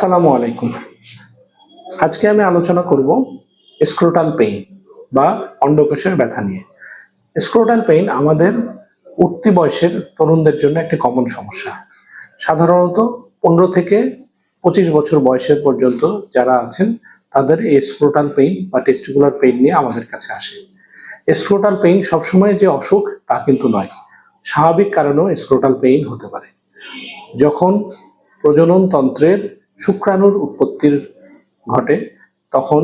আসসালামু আলাইকুম। আজকে আমি আলোচনা করব স্ক্রোটাল পেইন বা অন্ডকোষের ব্যথা নিয়ে। স্ক্রোটাল পেইন আমাদের উঠতি বয়সের তরুণদের জন্য একটি কমন সমস্যা। সাধারণত পনেরো থেকে পঁচিশ বছর বয়সের পর্যন্ত যারা আছেন, তাদের এই স্ক্রোটাল পেইন বা টেস্টিকুলার পেইন নিয়ে আমাদের কাছে আসে। স্ক্রোটাল পেইন সবসময় যে অসুখ, তা কিন্তু নয়। স্বাভাবিক কারণেও স্ক্রোটাল পেইন হতে পারে। যখন প্রজনন তন্ত্রের শুক্রাণুর উৎপত্তির ঘটে, তখন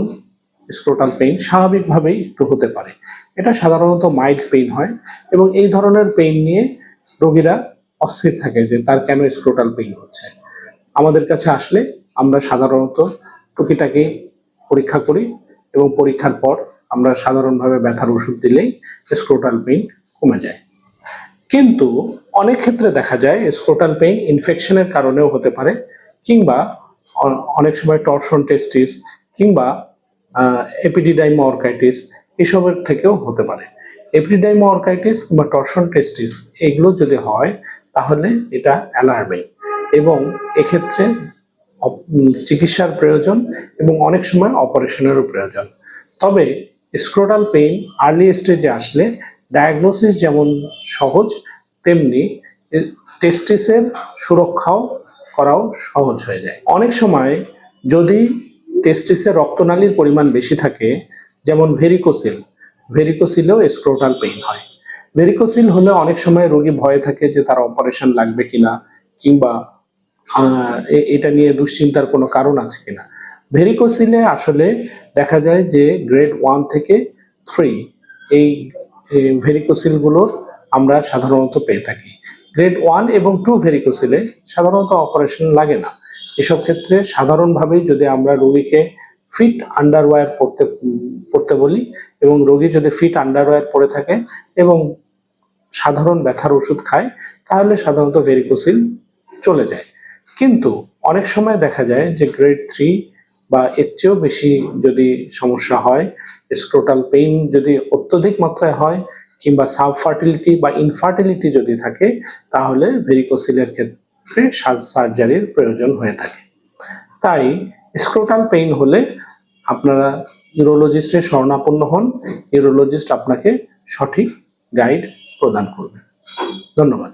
স্ক্রোটাল পেইন স্বাভাবিকভাবেই একটু হতে পারে। এটা সাধারণত মাইল্ড পেইন হয় এবং এই ধরনের পেইন নিয়ে রোগীরা অস্থির থাকে যে তার কেন স্ক্রোটাল পেইন হচ্ছে। আমাদের কাছে আসলে আমরা সাধারণত টুকিটাকি পরীক্ষা করি এবং পরীক্ষার পর আমরা সাধারণভাবে ব্যথার ওষুধ দিলেই স্ক্রোটাল পেইন কমে যায়। কিন্তু অনেক ক্ষেত্রে দেখা যায় স্ক্রোটাল পেইন ইনফেকশনের কারণেও হতে পারে কিংবা অনেক সময় টর্শন টেস্টিস কিংবা এপিডিডাইমা অর্কাইটিস এসবের থেকেও হতে পারে। এপিডিডাইমা অর্কাইটিস কিংবা টর্শন টেস্টিস এগুলো যদি হয়, তাহলে এটা অ্যালার্মিং এবং এক্ষেত্রে চিকিৎসার প্রয়োজন এবং অনেক সময় অপারেশনেরও প্রয়োজন। তবে স্ক্রোটাল পেইন আর্লি স্টেজে আসলে ডায়াগনোসিস যেমন সহজ, তেমনি টেস্টিসের সুরক্ষাও করাও সহজ হয়ে যায়। অনেক সময় যদি টেস্টিসের রক্তনালীর পরিমাণ বেশি থাকে, যেমন ভেরিকোসিল ভেরিকোসিলেও স্ক্রোটাল পেইন হয়। ভেরিকোসিল হলে অনেক সময় রোগী ভয়ে থাকে যে তার অপারেশন লাগবে কিনা, কিংবা এটা নিয়ে দুশ্চিন্তার কোনো কারণ আছে কিনা। ভেরিকোসিলে আসলে দেখা যায় যে গ্রেড ওয়ান থেকে থ্রি এই ভেরিকোসিলগুলোর আমরা সাধারণত পেয়ে থাকি। গ্রেড ওয়ান এবং টু ভেরিকোসিলে সাধারণত অপারেশন লাগে না। এসব ক্ষেত্রে সাধারণভাবেই যদি আমরা রোগীকে ফিট আন্ডারওয়্যার পড়তে পরতে বলি এবং রোগী যদি ফিট আন্ডারওয়্যার পরে থাকে এবং সাধারণ ব্যথার ওষুধ খায়, তাহলে সাধারণত ভেরিকোসিল চলে যায়। কিন্তু অনেক সময় দেখা যায় যে গ্রেড থ্রি বা এর চেয়েও বেশি যদি সমস্যা হয়, স্ক্রোটাল পেইন যদি অত্যধিক মাত্রায় হয় কিংবা সাব ফার্টিলিটি বা ইনফার্টিলিটি যদি থাকে, তাহলে ভেরিকোসিলের ক্ষেত্রে সার্জারির প্রয়োজন হয়ে থাকে। তাই স্ক্রোটাল পেইন হলে আপনারা ইউরোলজিস্টের শরণাপন্ন হন ইউরোলজিস্ট আপনাকে সঠিক গাইড প্রদান করবে। ধন্যবাদ।